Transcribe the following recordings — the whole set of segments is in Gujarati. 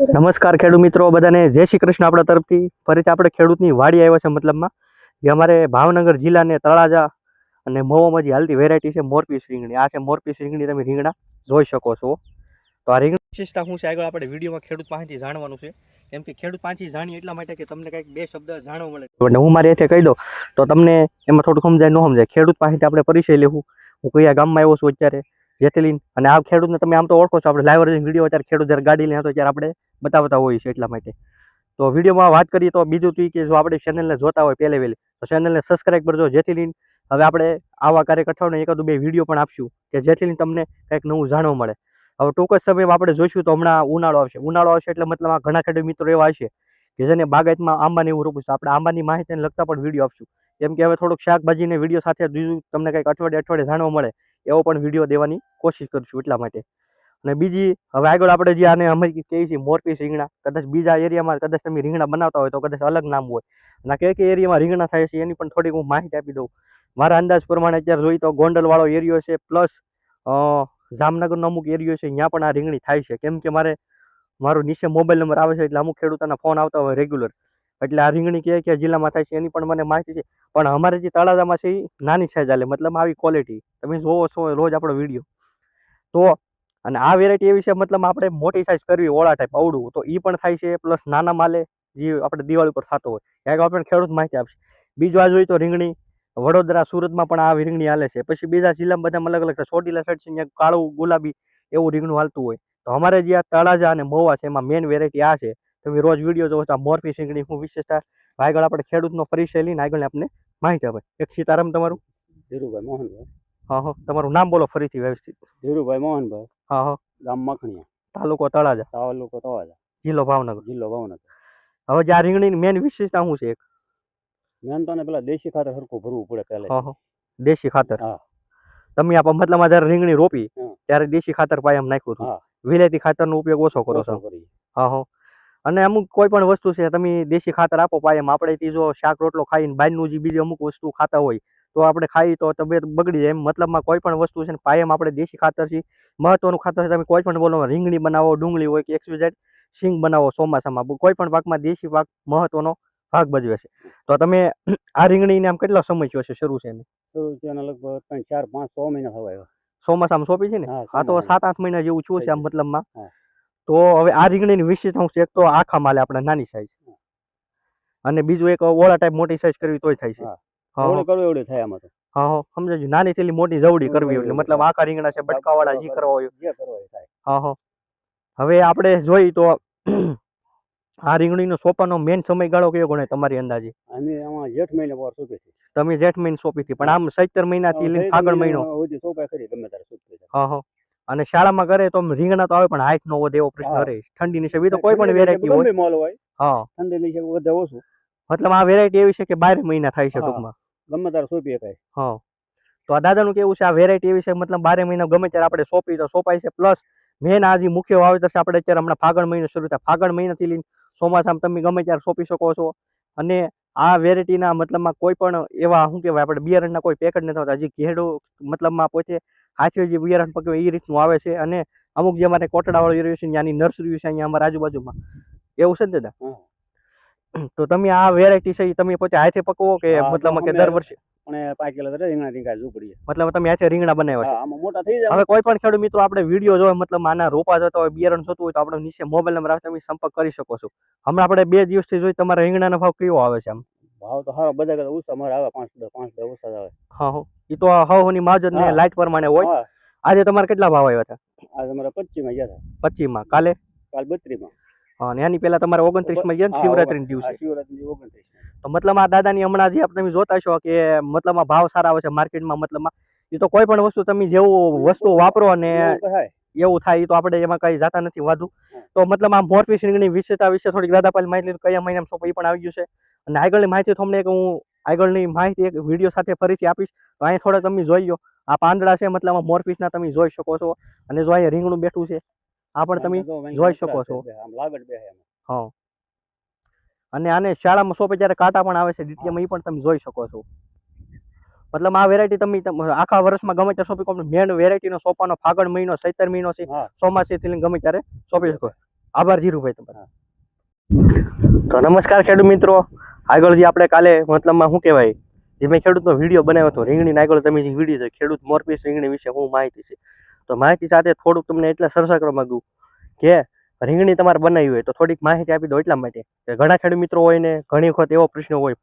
નમસ્કાર ખેડૂત મિત્રો બધાને જય શ્રી કૃષ્ણ આપણા તરફથી. ફરીથી આપણે ખેડૂતની વાડી આવ્યા છે મતલબમાં જે અમારે ભાવનગર જિલ્લાને તળાજા અને મહોમાં જે હાલતી વેરાયટી છે મોરપી રીંગણી. આ છે મોરપી રીંગણી તમે રીંગણા જોઈ શકો છો. તો આ રીંગણી વિશેષતા શું છે? આગળ આપણે વિડીયોમાં ખેડૂત પાસેથી જાણવાનું છે. કેમ કે ખેડૂત પાછી જાણીએ એટલા માટે કે તમને કંઈક બે શબ્દ જાણવા મળે. એટલે હું મારી એથી કહી દઉં તો તમને એમાં થોડુંક સમજાય ન સમજાય. ખેડૂત પાસેથી આપણે પરિચય લેવું. હું કયા ગામમાં આવ્યો છું અત્યારે જેથી લઈને અને આ ખેડૂતને તમે આમ તો ઓળખો છો આપણે લાઈવ વીડિયો અત્યારે ખેડૂત જ્યારે ગાડી લઈને તો ત્યારે આપણે બતાવતા હોય છે એટલા માટે. તો વિડીયોમાં વાત કરીએ તો બીજું તું કે જો આપણે ચેનલને જોતા હોય પહેલે વહેલી તો ચેનલને સબસ્ક્રાઈબ કરજો, જેથી લઈને હવે આપણે આવા કાર્ય અઠવાડિયે એકાદ બે વીડિયો પણ આપશું, કે જેથી લઈને તમને કંઈક નવું જાણવા મળે. હવે ટૂંક જ સમયમાં આપણે જોઈશું તો હમણાં ઉનાળો આવશે. ઉનાળો આવશે એટલે મતલબ આ ઘણા ખેડૂત મિત્રો એવા હશે કે જેને બાગાયતમાં આંબાને એવું રોપું છે. આપણે આંબાની માહિતીને લગતા પણ વીડિયો આપશું. કેમ કે હવે થોડુંક શાકભાજીને વીડિયો સાથે બીજું તમને કંઈક અઠવાડિયે અઠવાડિયે જાણવા મળે, એવો પણ વીડિયો દેવાની કોશિશ કરીશું એટલા માટે. અને બીજી, હવે આગળ આપણે જે આને અમે કહીએ છીએ મોરપીસ રીંગણા, કદાચ બીજા એરિયામાં, કદાચ તમે રીંગણા બનાવતા હોય તો કદાચ અલગ નામ હોય. અને કયા કયા એરિયામાં રીંગણા થાય છે એની પણ થોડીક હું માહિતી આપી દઉં. મારા અંદાજ પ્રમાણે અત્યારે જોઈએ તો ગોંડલવાળો એરિયો છે, પ્લસ જામનગરનો અમુક એરિયો છે, ત્યાં પણ આ રીંગણી થાય છે. કેમ કે મારે, મારો નીચે મોબાઈલ નંબર આવે છે એટલે અમુક ખેડૂતોના ફોન આવતા હોય રેગ્યુલર. એટલે આ રીંગણી કયા કયા જિલ્લામાં થાય છે એની પણ મને માહિતી છે. પણ અમારે જે તળાજામાં છે એ નાની સાઈઝ હાલે, મતલબ આવી ક્વોલિટી. તમે જોવો છો રોજ આપણો વીડિયો. તો અને આ વેરાયટી એવી છે, મતલબ આપણે મોટી સાઈઝ કરવી, ઓળા ટાઈપ અવડું તો એ પણ થાય છે પ્લસ નાના માલે જે આપણે દિવાળી પર થતો હોય. ક્યાંક આપણે ખેડૂત માહિતી આપશે. બીજું આ જોઈએ તો રીંગણી. વડોદરા, સુરતમાં પણ આ રીંગણી હાલે છે. પછી બીજા જિલ્લામાં બધા અલગ અલગ છે. ચોટીલા સાઈડ છે કાળું, ગુલાબી એવું રીંગણું હાલતું હોય. તો અમારે જે આ તળાજા અને મોવા છે, એમાં મેઇન વેરાયટી આ છે. તમે રોજ વીડિયો જોવો છો આ મોરપી રીંગણી હું વિશેષતા આગળ આપણે ખેડૂતનો પરિચય લઈને આગળ આપણે માહિતી આપે. એક સીતારામ તમારું? ધીરુભાઈ મોહનભાઈ. હા હા. તમારું નામ બોલો ફરીથી વ્યવસ્થિત. ધીરુભાઈ મોહનભાઈ. હા હા. ગામ મખણિયા. તાલુકો તળાજા. તાલુકો તળાજા. જિલ્લો ભાવનગર. જિલ્લો ભાવનગર. હવે જે આ રીંગણીની મેન વિશેષતા શું છે એક? મેન તો પેલા દેશી ખાતર સરખું ભરવું પડે પહેલે. હા હો. દેશી ખાતર. હા. તમે આ મતલબ જ્યારે રીંગણી રોપી ત્યારે દેશી ખાતર પાયમ નાખ્યું હતું. વિલાયતી ખાતરનો ઉપયોગ ઓછો કરો છો. હા હો. અને અમુક કોઈ પણ વસ્તુ છે તમે દેશી ખાતર આપો પાયમ આપણે થી જો શાક રોટલો ખાઈને બહારનું જે બીજી અમુક વસ્તુ ખાતા હોય તો આપણે ખાઈ તો તબિયત બગડી જાય એમ. મતલબમાં કોઈ પણ વસ્તુ છે ને પાયમ આપણે દેશી ખાતર છે મહત્વનું ખાતર છે તમે કોઈ પણ બોલો રીંગણી બનાવો ડુંગળી હોય કે એક્સવીઝેડ સિંગ બનાવો ચોમાસામાં. કોઈ પણ પાકમાં દેશી પાક મહત્વનો ભાગ ભજવે છે. તો તમે આ રીંગણીને આમ કેટલો સમય થયો છે શરૂ છે શરૂ થયાના લગભગ ત્રણ ચાર પાંચ છ મહિના થવા આવ્યા. ચોમાસામાં સોંપી છે ને? આ તો સાત આઠ મહિના જેવું છું છે આમ મતલબમાં. તો હવે આ રીંગણીની વિશેષતા હું છે એક તો આખા માલે આપણે નાની સાઈઝ અને બીજું એક ઓળા ટાઈપ મોટી સાઈઝ કરવી તોય થાય છે. એવડે કરવું એવડે થાય આમાં તો. હા હો. સમજાય નાની છેલી મોટી જવડી કરવી એટલે મતલબ આખા રીંગણા છે બટકાવાળા જી કરવા હોય. જે કરવા થાય. હા હો. હવે આપણે જોઈ તો આ રીંગણીનો સોપાનો મેન સમયગાળો કયો ગણાય તમારી અંદાજે? અમે આમાં જેઠ મહિને વાર સોંપે છે તમે જેઠ મહિને સોપી હતી પણ આમ સત્તર મહિનાથી લઈને આગળ મહિનો સુધી સોંપાય ખરી ગમે ત્યારે સોંપી હા હા. અને શાળામાં કરે તો રીંગણા તો આવે પણ હાઈટ નો વધે એવો પ્રશ્ન રહે ઠંડી ઠંડીની છે તો કોઈ પણ વેરાયટી હોય. મોલ હોય. હા. ઠંડી ની છે વધે ઓછું. મતલબ આ વેરાયટી એવી છે કે બારે મહિના થાય છે. ટૂંકમાં. ગમે ત્યારે સોંપી શકાય હા. તો આ દાદાનું કેવું છે? આ વેરાયટી એવી છે મતલબ બારે મહિના ગમે ત્યારે આપણે સોંપી તો સોંપાય છે. પ્લસ મેન આ જે મુખ્ય વાવેતર છે આપણે અત્યારે હમણાં ફાગણ મહિનો શરૂ થાય. ફાગણ મહિનાથી લઈને ચોમાસામાં તમે ગમે ત્યારે સોંપી શકો છો. અને આ વેરાયટીના મતલબમાં કોઈ પણ એવા શું કહેવાય આપણે બિયારણના કોઈ પેકેટ નથી હોતા. હજી ઘેડો મતલબમાં પોતે હાથે જે બિયારણ પકવે એ રીતનું આવે છે. અને અમુક જે અમારે કોટડાવાળો એરિયો છે ત્યાંની નર્સરી છે અહીંયા અમારા આજુબાજુમાં. એવું છે ને દાદા. તો તમે આ વેરાયટી છે એ તમે પોતે હાથે પકવો કે મતલબ કે દર વર્ષે? અને પાંચ કિલો રીંગણા રીંગણા ઝૂંપડીએ મતલબ તમે હાથે રીંગણા બનાવ્યા છે? આમાં મોટા થઈ જાય. હવે કોઈ પણ ખેડૂત મિત્રો આપણે વીડિયો જોવે મતલબ આના રોપા જતા હોય બિયારણ થતું હોય તો આપણે નીચે મોબાઈલ નંબર આવે તમે સંપર્ક કરી શકો છો. હમણાં આપણે બે દિવસથી જોઈ તમારા રીંગણાનો ભાવ કેવો આવે છે આમ? ભાવ તો સારો બધા કરતા ઓછા મારે આવે પાંચ દસ પાંચ દસ ઓછા આવે. હા હો. એ તો હવની માજત ને હા. લાઇટ પ્રમાણે હોય. આજે તમારે કેટલા ભાવ આવ્યા હતા? આજે તમારા પચીસમાં ગયા હતા. પચીસમાં કાલે? કાલ બત્રીસમાં અને એની પહેલા તમારે ઓગણત્રીસમાં ગયા ને શિવરાત્રી દિવસે. શિવરાત્રી ઓગણત્રીસ તો મતલબ આ દાદાની હમણાં જે તમે જોતા છો કે મતલબ આ ભાવ સારા આવે છે માર્કેટમાં મતલબમાં એ તો કોઈ પણ વસ્તુ તમે જેવું વસ્તુ વાપરો અને એવું થાય તો આપણે એમાં કઈ જાતા નથી વધુ. તો મતલબ આ મોરપી સિંગની વિશેષતા વિશે થોડીક દાદા પાલ માહિતી કયા મહિનામાં સોંપી એ પણ આવી ગયું છે. અને આગળની માહિતી તમને એક હું આગળની માહિતી એક વીડિયો સાથે ફરીથી આપીશ. તો અહીં થોડા તમે જોઈ લો આ પાંદડા છે મતલબ આ મોરપીસના તમે જોઈ શકો છો. અને જો અહીંયા રીંગણું બેઠું છે આ પણ તમે જોઈ શકો છો. હા. અને આને શાળામાં સોંપે ત્યારે કાંટા પણ આવે છે દ્વિતીયમાં એ પણ તમે જોઈ શકો છો. મતલબ આ વેરાયટી તમે આખા વર્ષમાં ગમે ત્યારે સોંપી શકો મેન વેરાયટીનો સોપાનો ફાગણ મહિનો સૈતર મહિનો છે ચોમાસેથી લઈને ગમે ત્યારે સોંપી શકો. આભાર ધીરુભાઈ તમારા. તો નમસ્કાર ખેડૂત મિત્રો. આગળ જે આપણે કાલે મતલબમાં શું કહેવાય? જે મેં ખેડૂતનો વીડિયો બનાવ્યો હતો રીંગણી આગળ તમે જે વીડિયો છે ખેડૂત મોરપીસ રીંગણી વિશે હું માહિતી છે. તો માહિતી સાથે થોડુંક તમને એટલે સરસા કરવા માંગુ કે રીંગણી તમારે બનાવી હોય તો થોડીક માહિતી આપી દો એટલા માટે. કે ઘણા ખેડૂત મિત્રો હોય ને ઘણી વખત એવો પ્રશ્ન હોય,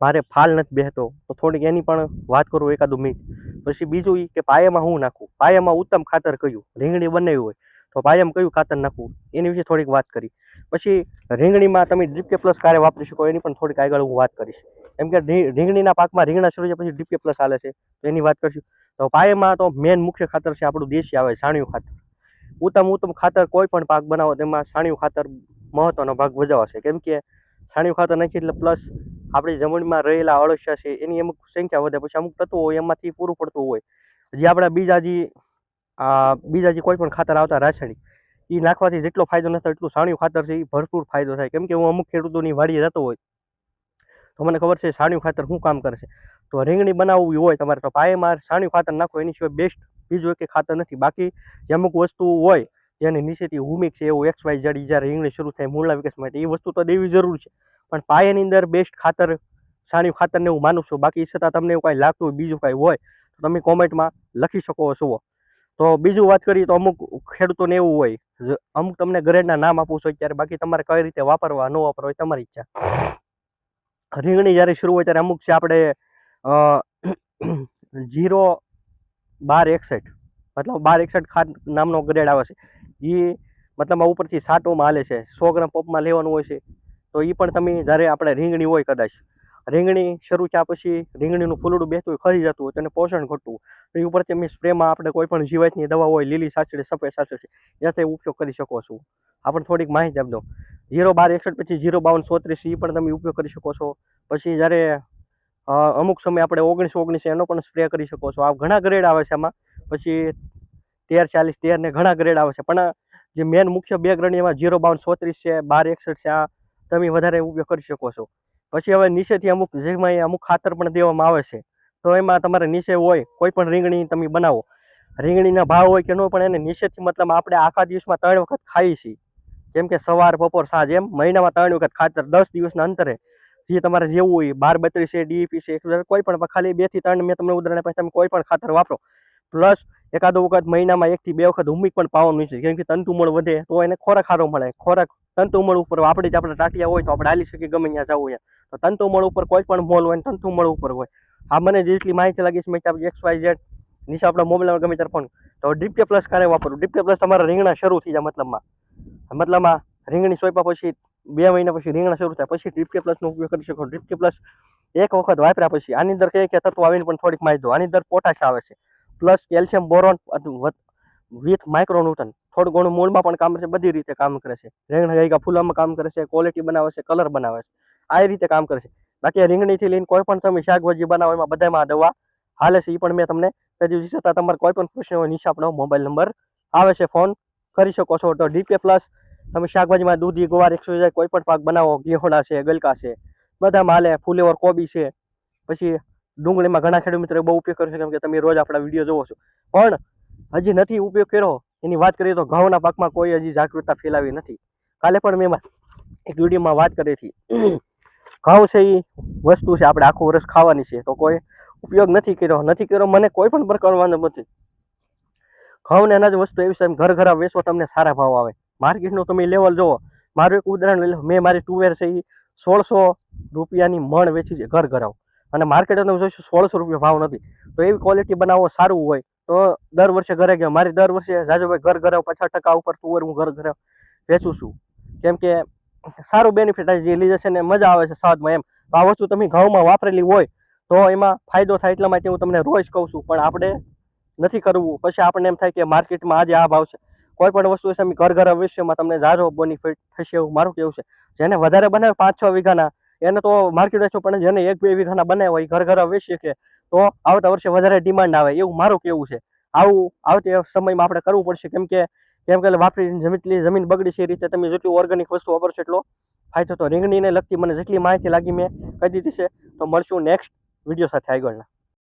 મારે ફાલ નથી બેસતો તો થોડીક એની પણ વાત કરું એકાદું મિનિટ. પછી બીજું એ કે પાયામાં હું નાખું? પાયામાં ઉત્તમ ખાતર કયું? રીંગણી બનાવી હોય તો પાયામાં કયું ખાતર નાખવું? એની વિશે થોડીક વાત કરી. પછી રીંગણીમાં તમે ડીપકે પ્લસ કાર્ય વાપરી શકો એની પણ થોડીક આગળ હું વાત કરીશ. કેમ કે રીંગણીના પાકમાં રીંગણા શરૂ છે પછી ડીપકે પ્લસ હાલે છે એની વાત કરશું. તો પાયામાં તો મેન મુખ્ય ખાતર છે આપણું દેશી આવે સાણિયું ખાતર. ઉત્તમ ઉત્તમ ખાતર કોઈ પણ પાક બનાવો તેમાં સાણિયું ખાતર મહત્વનો ભાગ ભજવશે કેમ કે સાણિયું ખાતર નાખીએ એટલે પ્લસ આપણી જમીનમાં રહેલા અળસિયા છે એની અમુક સંખ્યા વધે. પછી અમુક તત્વો હોય એમાંથી પૂરું પડતું હોય. જે આપણા બીજા જે બીજા જે કોઈ પણ ખાતર આવતા રાસાયણિક એ નાખવાથી જેટલો ફાયદો નથી એટલું સાણિયું ખાતર છે એ ભરપૂર ફાયદો થાય. કેમ કે હું અમુક ખેડૂતોની વાડીએ જતો હોય તો મને ખબર છે છાણિયું ખાતર શું કામ કરે છે? તો રીંગણી બનાવવી હોય તમારે તો પાયેમાં છાણિયું ખાતર નાખો, એની સિવાય બેસ્ટ બીજું એક ખાતર નથી. બાકી જે અમુક વસ્તુ હોય જેની નીચેથી હુમિક છે, એવું એક્સ વાય જડી જ્યારે રીંગણી શરૂ થાય મૂળના વિકાસ માટે એ વસ્તુ તો દેવી જરૂર છે. પણ પાયાની અંદર બેસ્ટ ખાતર છાણિયું ખાતરને હું માનું છું. બાકી છતાં તમને એવું કાંઈ લાગતું હોય, બીજું કાંઈ હોય, તો તમે કોમેન્ટમાં લખી શકો છો તો બીજું વાત કરીએ તો અમુક ખેડૂતોને એવું હોય અમુક તમને ગ્રેડના નામ આપું છું અત્યારે, બાકી તમારે કઈ રીતે વાપરવા, ન વાપરવા તમારી ઈચ્છા. રીંગણી જ્યારે શરૂ હોય ત્યારે અમુક છે આપણે જીરો બાર એકસઠ, મતલબ બાર એકસઠ ખાદ નામનો ગ્રેડ આવે છે. એ મતલબ આ ઉપરથી સાટોમાં હાલે છે. સો ગ્રામ પોપમાં લેવાનું હોય છે. તો એ પણ તમે જ્યારે આપણે રીંગણી હોય કદાચ, રીંગણી શરૂ થયા પછી રીંગણીનું ફૂલડું બેસતું હોય, ખરી જતું હોય, તો એને પોષણ ઘટતું તો એ ઉપરથી અમે સ્પ્રેમાં આપણે કોઈ પણ જીવાતની દવા હોય, લીલી સાચડી સફેદ સાચડી એથી ઉપયોગ કરી શકો છો. આપણે થોડીક માહિતી આપી જીરો બાર એકસઠ પછી ઝીરો બાવન સોત્રીસ એ પણ તમે ઉપયોગ કરી શકો છો. પછી જ્યારે અમુક સમય આપણે ઓગણીસ ઓગણીસ એનો પણ સ્પ્રે કરી શકો છો. આ ઘણા ગ્રેડ આવે છે આમાં. પછી તેર ચાલીસ તેર ને ઘણા ગ્રેડ આવે છે. પણ, જે મેન મુખ્ય બે ગ્રેડ એમાં જીરો બાવન સોત્રીસ છે, બાર એકસઠ છે, આ તમે વધારે ઉપયોગ કરી શકો છો. પછી હવે નીચેથી અમુક, જેમાં અમુક ખાતર પણ દેવામાં આવે છે, તો એમાં તમારે નીચે હોય, કોઈ પણ રીંગણી તમે બનાવો. રીંગણીના ભાવ હોય કે ન પણ એને નીચેથી મતલબ આપણે આખા દિવસમાં ત્રણ વખત ખાઈએ છીએ. કેમ કે સવાર, બપોર, સાંજ એમ મહિનામાં ત્રણ વખત ખાતર, દસ દિવસના અંતરે. જે તમારે જેવું હોય, બાર બત્રીસ છે ડીપી છે કોઈ પણ, ખાલી બેથી ત્રણ મેં તમને ઉદાહરણ પછી તમે કોઈ પણ ખાતર વાપરો. પ્લસ એકાદો વખત મહિનામાં એકથી બે વખત હુમિક પણ પાવાનું છે, કેમ કે તંતુમળ વધે, તો એને ખોરાક સારો મળે. ખોરાક તંતુમળ ઉપર, આપણે જ આપણે ટાટિયા હોય, તો આપણે હાલી શકીએ ગમે ત્યાં જવું હોય. તો તંતુમળ ઉપર કોઈ પણ મોલ હોય તંતુમળ ઉપર હોય. આ મને જેટલી માહિતી લાગી છે, મેં એક્સ વાય ઝેડ નીચે આપણા મોબાઈલમાં ગમે ત્યારે ફોન તો ડીપકે પ્લસ ક્યારે વાપરવું ડીપકે પ્લસ તમારા રીંગણા શરૂ થઈ જાય મતલબમાં. મતલબમાં રીંગણી સોંપ્યા પછી બે મહિના પછી રીંગણા શરૂ થાય. પછી ડ્રીપકે પ્લસનો ઉપયોગ કરી શકો. ડ્રીપકે પ્લસ એક વખત વાપર્યા પછી આની અંદર કઈ કે તત્વો આવીને પણ થોડીક માહિતી આની અંદર પોટાશ આવે છે. Plus calcium boron with micronutrient થોડું ઘણું મૂળમાં પણ કામ છે. બધી રીતે કામ કરે છે. રીંગણા ગાયકા ફૂલામાં કામ કરે છે. ક્વોલિટી બનાવે છે. કલર બનાવે છે. આ રીતે કામ કરે છે. બાકી રીંગણીથી લઈને કોઈ પણ તમે શાકભાજી બનાવો એમાં બધામાં દવા હાલે છે. એ પણ મેં તમને કહી દીધું છતાં તમારે કોઈ પણ પ્રશ્ન હોય નીચે આપણો મોબાઈલ નંબર આવે છે ફોન કરી શકો છો. તો ડીપે પ્લસ તમે શાકભાજીમાં દૂધી, ગવાર, એકસો કોઈ પણ પાક બનાવો, ગેહોડા છે, ગલકા છે બધામાં હાલે ફુલેવર, કોબી છે. પછી ડુંગળીમાં ઘણા ખેડૂત મિત્રો બહુ ઉપયોગ કરે છે, કેમ કે તમે રોજ આપણા વીડિયો જોવો છો. પણ હજી નથી ઉપયોગ કર્યો. એની વાત કરીએ તો ઘઉંના પાકમાં કોઈ હજી જાગૃતતા ફેલાવી નથી. કાલે પણ મેં એક વિડીયોમાં વાત કરી હતી. ઘઉં છે એ વસ્તુ છે, આપણે આખું વર્ષ ખાવાની છે. તો કોઈ ઉપયોગ નથી કર્યો. નથી કર્યો, મને કોઈ પણ પ્રકારનો વાંધો નથી. ઘઉં ને અનાજ વસ્તુ એવી છે ઘર ઘર વેચો તમને સારા ભાવ આવે. માર્કેટનું તમે લેવલ જુઓ. મારું એક ઉદાહરણ લઈ લો. મેં મારી ટુવેર છે એ સોળસો રૂપિયાની મણ વેચી છે ઘર ઘરાવ અને માર્કેટ તમે જોઈશું સોળસો રૂપિયા ભાવ નથી. તો એવી ક્વોલિટી બનાવો, સારું હોય. તો દર વર્ષે ઘરે ગયો. મારી દર વર્ષે જાજુભાઈ ઘર ઘરાવ પચાસ ટકા ઉપર તુવર હું ઘર ઘરાવ વેચું છું. કેમ કે સારું બેનિફિટ જે લીધે છે ને મજા આવે છે સ્વાદમાં એમ. તો આ વસ્તુ તમે ઘઉંમાં વાપરેલી હોય તો એમાં ફાયદો થાય એટલા માટે હું તમને રોજ કહું છું. પણ આપણે નથી કરવું. પછી આપણને એમ થાય કે માર્કેટમાં આજે આ ભાવ છે. કોઈ પણ વસ્તુ છે ઘર ઘર ભવિષ્યમાં તમને જાજો બોનિફિટ થશે એવું મારું કેવું છે. જેને વધારે બનાવે પાંચ છ વીઘાના, એને તો માર્કેટ વેચવું પણ જેને એક બે વીઘાના બનાવ્યા હોય ઘર ઘર વેચી શકે, તો આવતા વર્ષે વધારે ડિમાન્ડ આવે એવું મારું કેવું છે. આવું, આવતી સમયમાં આપણે કરવું પડશે. કેમ કે કેમ કે વાપરી જેટલી જમીન બગડી છે એ રીતે તમે જેટલી ઓર્ગેનિક વસ્તુ વાપરશો એટલો ફાયદો તો રીંગણીને લગતી મને જેટલી માહિતી લાગી મેં કહી દીધી છે. તો મળશું નેક્સ્ટ વીડિયો સાથે આગળના.